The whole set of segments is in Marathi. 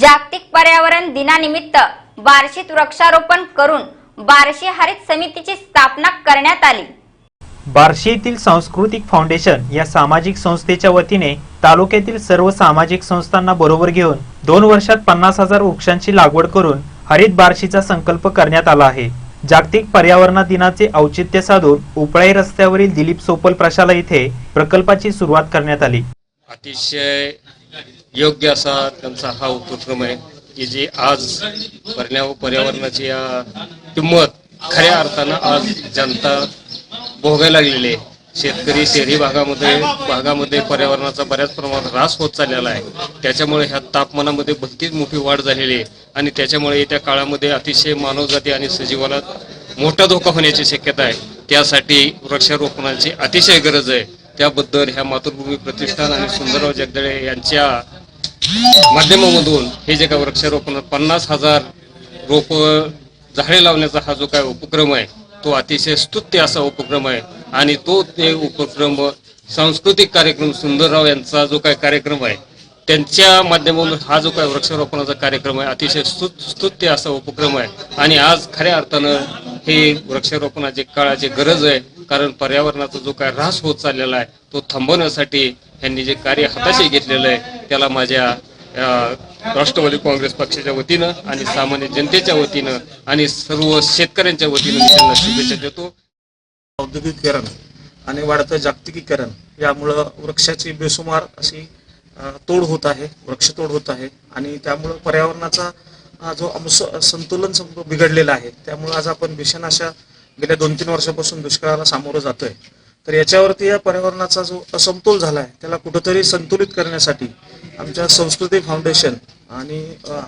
जागतिक पर्यावरण दिनानिमित्त बार्शीत वृक्षारोपण करून बार्शी हरित समितीची स्थापना करण्यात आली. बार्शी येथील सांस्कृतिक फाउंडेशन या सामाजिक संस्थेच्या वतीने तालुक्यातील सर्व सामाजिक संस्थांना बरोबर घेऊन दोन वर्षात पन्नास हजार वृक्षांची लागवड करून हरित बार्शीचा संकल्प करण्यात आला आहे. जागतिक पर्यावरण दिनाचे औचित्य साधून उपळाई रस्त्यावरील दिलीप सोपल प्रशाला इथे प्रकल्पाची सुरुवात करण्यात आली. अतिशय योग्य असा त्यांचा हा उपक्रम आहे की जे आज पर्यावरणाची या किंमत खऱ्या अर्थानं आज जनता भोगायला लागलेली आहे. शेतकरी शहरी भागामध्ये भागामध्ये पर्यावरणाचा बऱ्याच प्रमाणात ऱ्हास होत चाललेला आहे. त्याच्यामुळे ह्या तापमानामध्ये भलतीच मोठी वाढ झालेली आहे. आणि त्याच्यामुळे येत्या काळामध्ये अतिशय मानवजाती आणि सजीवाला मोठा धोका होण्याची शक्यता आहे. त्यासाठी वृक्षारोपणाची अतिशय गरज आहे. त्याबद्दल ह्या मातृभूमी प्रतिष्ठान आणि सुंदरराव जगदळे यांच्या माध्यमामधून हे जे काय वृक्षारोपण पन्नास हजार रोप झाडे लावण्याचा हा जो काय उपक्रम आहे तो अतिशय स्तुत्य असा उपक्रम आहे. आणि तो ते उपक्रम सांस्कृतिक कार्यक्रम सुंदरराव यांचा जो काय कार्यक्रम आहे त्यांच्या माध्यमातून हा जो काय वृक्षारोपणाचा कार्यक्रम आहे अतिशय स्तुत्य असा उपक्रम आहे. आणि आज खऱ्या अर्थानं हे वृक्षारोपणाची काळाची गरज आहे कारण पर्यावरणाचा जो काय ऱ्हास होत चाललेला आहे तो थांबवण्यासाठी यांनी जे कार्य हाताशी घेतलेलं आहे त्याला माझ्या राष्ट्रवादी काँग्रेस पक्षाच्या वतीनं आणि सामान्य जनतेच्या वतीनं आणि सर्व शेतकऱ्यांच्या वतीनं मी त्यांना शुभेच्छा देतो. औद्योगिकीकरण आणि वाढतं जागतिकीकरण यामुळं वृक्षाची बेसुमार अशी तोड होत आहे वृक्षतोड होत आहे आणि त्यामुळं पर्यावरणाचा जो संतुलन बिघडलेला आहे त्यामुळं आज आपण भीषण अशा गेल्या दोन तीन वर्षापासून दुष्काळाला सामोरं जातोय. तर याच्यावरती या पर्यावरणाचा जो असमतोल झाला आहे त्याला कुठंतरी संतुलित करण्यासाठी आमच्या संस्कृती फाउंडेशन आणि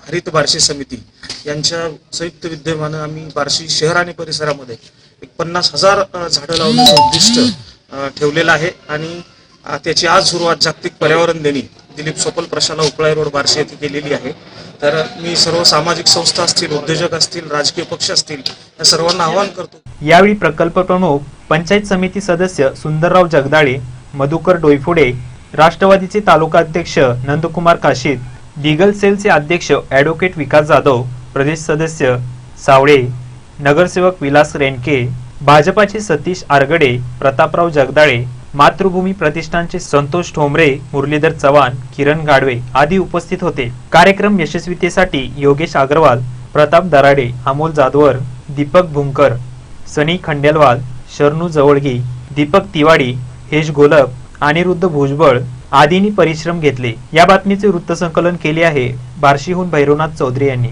हरित बार्शी समिती यांच्या संयुक्त विद्यमानं आम्ही बार्शी शहर आणि परिसरामध्ये एक पन्नास हजार झाडं लावण्याचं उद्दिष्ट ठेवलेलं आहे. आणि त्याची आज सुरुवात जागतिक पर्यावरण देणी दिलीप सोपल प्रशाला उपळाई रोड बार्शी येथे केलेली आहे. तर मी सर्व सामाजिक संस्था असतील उद्योजक असतील राजकीय पक्ष असतील या सर्वांना आवाहन करतो. यावेळी प्रकल्प प्रमुख पंचायत समिती सदस्य सुंदरराव जगदाळे मधुकर डोईफुडे राष्ट्रवादीचे तालुका अध्यक्ष नंदकुमार काशीद दिगल सेलचे अध्यक्ष ॲडव्होकेट विकास जाधव प्रदेश सदस्य सावळे नगरसेवक विलास रेणके भाजपाचे सतीश आरगडे प्रतापराव जगदाळे मातृभूमी प्रतिष्ठानचे संतोष ठोंबरे मुरलीधर चव्हाण किरण गाडवे आदी उपस्थित होते. कार्यक्रम यशस्वीतेसाठी योगेश अग्रवाल प्रताप दराडे अमोल जाधवर दीपक भुंकर सनी खंडेलवाल शरणू जवळगी दीपक तिवाडी हेश गोलप अनिरुद्ध भुजबळ आदींनी परिश्रम घेतले. या बातमीचे वृत्तसंकलन केले आहे बार्शीहून भैरवनाथ चौधरी यांनी.